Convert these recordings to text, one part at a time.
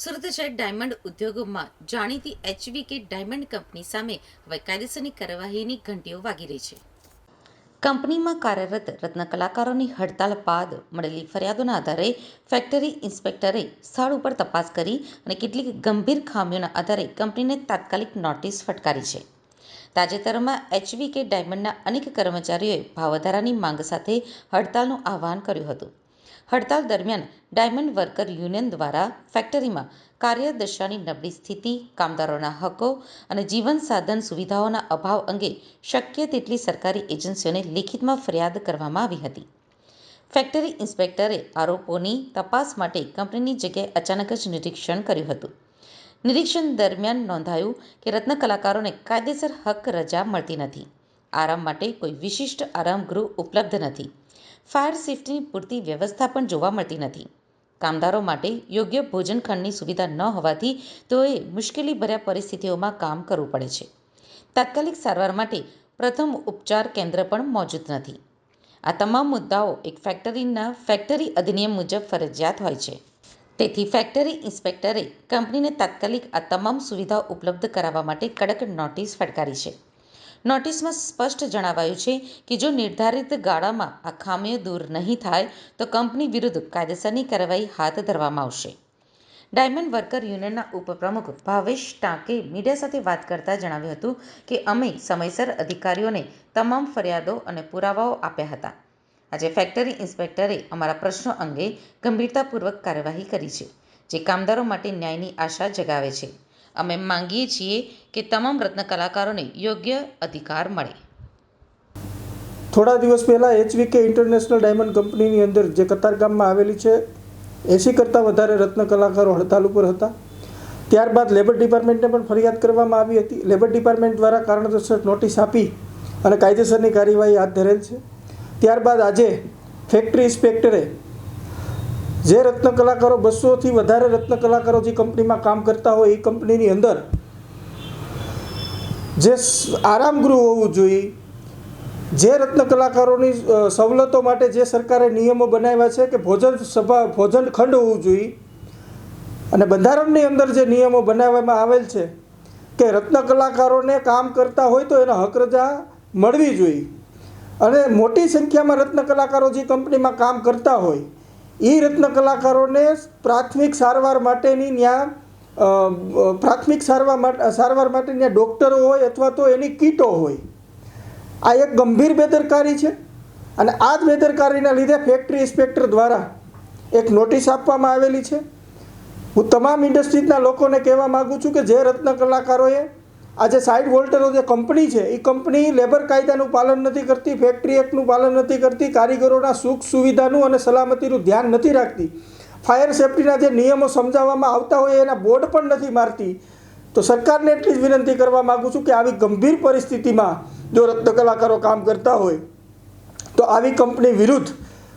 સુરત શહેર ડાયમંડ ઉદ્યોગોમાં જાણીતી એચવીકે ડાયમંડ કંપની સામે હવે કાયદેસરની કાર્યવાહીની ઘંટીઓ વાગી રહી છે. કંપનીમાં કાર્યરત રત્ન કલાકારોની હડતાલ બાદ મળેલી ફરિયાદોના આધારે ફેક્ટરી ઇન્સ્પેક્ટરે સ્થળ ઉપર તપાસ કરી અને કેટલીક ગંભીર ખામીઓના આધારે કંપનીને તાત્કાલિક નોટિસ ફટકારી છે. તાજેતરમાં એચવીકે ડાયમંડના અનેક કર્મચારીઓએ ભાવ વધારાની માંગ સાથે હડતાલનું આહવાન કર્યું હતું. હડતાલ દરમિયાન ડાયમંડ વર્કર યુનિયન દ્વારા ફેક્ટરીમાં કાર્યદશાની નબળી સ્થિતિ, કામદારોના હકો અને જીવન સાધન સુવિધાઓના અભાવ અંગે શક્ય તેટલી સરકારી એજન્સીઓને લેખિતમાં ફરિયાદ કરવામાં આવી હતી. ફેક્ટરી ઇન્સ્પેક્ટરે આરોપોની તપાસ માટે કંપનીની જગ્યાએ અચાનક જ નિરીક્ષણ કર્યું હતું. નિરીક્ષણ દરમિયાન નોંધાયું કે રત્ન કલાકારોને કાયદેસર હક રજા મળતી નથી. આરામ માટે કોઈ વિશિષ્ટ આરામ ગૃહ ઉપલબ્ધ નથી. ફાયર સેફ્ટીની પૂરતી વ્યવસ્થા પણ જોવા મળતી નથી. કામદારો માટે યોગ્ય ભોજન ખંડની સુવિધા ન હોવાથી તેઓએ મુશ્કેલીભર્યા પરિસ્થિતિઓમાં કામ કરવું પડે છે. તાત્કાલિક સારવાર માટે પ્રથમ ઉપચાર કેન્દ્ર પણ મોજૂદ નથી. આ તમામ મુદ્દાઓ એક ફેક્ટરીના ફેક્ટરી અધિનિયમ મુજબ ફરજિયાત હોય છે. તેથી ફેક્ટરી ઇન્સ્પેક્ટરે કંપનીને તાત્કાલિક આ તમામ સુવિધાઓ ઉપલબ્ધ કરાવવા માટે કડક નોટિસ ફટકારી છે. નોટિસમાં સ્પષ્ટ જણાવાયું છે કે જો નિર્ધારિત ગાળામાં આ ખામીઓ દૂર નહીં થાય, તો કંપની વિરુદ્ધ કાયદેસરની કાર્યવાહી હાથ ધરવામાં આવશે. ડાયમંડ વર્કર યુનિયનના ઉપપ્રમુખ ભાવેશ ટાંકે મીડિયા સાથે વાત કરતા જણાવ્યું હતું કે અમે સમયસર અધિકારીઓને તમામ ફરિયાદો અને પુરાવાઓ આપ્યા હતા. આજે ફેક્ટરી ઇન્સ્પેક્ટરે અમારા પ્રશ્નો અંગે ગંભીરતાપૂર્વક કાર્યવાહી કરી છે, જે કામદારો માટે ન્યાયની આશા જગાવે છે. અમે માંગીએ છીએ કે તમામ રત્ન કલાકારોને યોગ્ય અધિકાર મળે. થોડા દિવસ પહેલાં એચવીકે ઇન્ટરનેશનલ ડાયમંડ કંપનીની અંદર જે કતારગામમાં આવેલી છે, એંસી કરતાં વધારે રત્ન કલાકારો હડતાલ ઉપર હતા. ત્યારબાદ લેબર ડિપાર્ટમેન્ટને પણ ફરિયાદ કરવામાં આવી હતી. લેબર ડિપાર્ટમેન્ટ દ્વારા કારણદર્શક નોટિસ આપી અને કાયદેસરની કાર્યવાહી હાથ ધરેલ છે. ત્યારબાદ આજે ફેક્ટરી ઇન્સ્પેક્ટરે જે રત્ન કલાકારો બસોથી વધારે રત્ન કલાકારો જે કંપનીમાં કામ કરતા હોય એ કંપનીની અંદર જે આરામગૃહ હોવું જોઈએ, જે રત્ન કલાકારોની સવલતો માટે જે સરકારે નિયમો બનાવ્યા છે કે ભોજન સભા, ભોજન ખંડ હોવું જોઈએ અને બંધારણની અંદર જે નિયમો બનાવવામાં આવેલ છે કે રત્ન કલાકારોને કામ કરતા હોય તો એનો હક રજા મળવી જોઈએ. અને મોટી સંખ્યામાં રત્ન કલાકારો જે કંપનીમાં કામ કરતા હોય એ રત્ન કલાકારોને પ્રાથમિક સારવાર માટેની ત્યાં પ્રાથમિક સારવાર માટે સારવાર માટે ત્યાં ડૉક્ટરો હોય અથવા તો એની કીટો હોય. આ એક ગંભીર બેદરકારી છે અને આ જ બેદરકારીના લીધે ફેક્ટરી ઇન્સ્પેક્ટર દ્વારા એક નોટિસ આપવામાં આવેલી છે. હું તમામ ઇન્ડસ્ટ્રીઝના લોકોને કહેવા માગું છું કે જે રત્ન કલાકારોએ આજે સાઇડ વોલ્ટરો જે કંપની છે એ કંપની લેબર કાયદાનું પાલન નથી કરતી, ફેક્ટરી એક્ટનું પાલન નથી કરતી, કારીગરોના સુખ સુવિધાનું અને સલામતીનું ધ્યાન નથી રાખતી. ફાયર સેફટીના જે નિયમો સમજાવવામાં આવતા હોય, એના બોર્ડ પણ નથી મારતી. તો સરકારને એટલી જ વિનંતી કરવા માગું છું કે આવી ગંભીર પરિસ્થિતિમાં જો રત્ન કલાકારો કામ કરતા હોય, તો આવી કંપની વિરુદ્ધ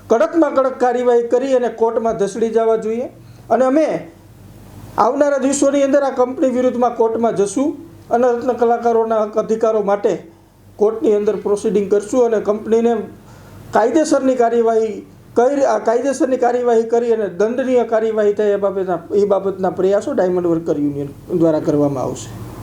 કડકમાં કડક કાર્યવાહી કરી અને કોર્ટમાં ધસડી જવા જોઈએ. અને અમે આવનારા દિવસોની અંદર આ કંપની વિરુદ્ધમાં કોર્ટમાં જશું. અને રત્ન કલાકારોના હક અધિકારો માટે કોર્ટની અંદર પ્રોસિડિંગ કરશું અને કંપનીને કાયદેસરની કાર્યવાહી કઈ કાયદેસરની કાર્યવાહી કરી અને દંડનીય કાર્યવાહી થાય એ બાબતના એ બાબતના પ્રયાસો ડાયમંડ વર્કર યુનિયન દ્વારા કરવામાં આવશે.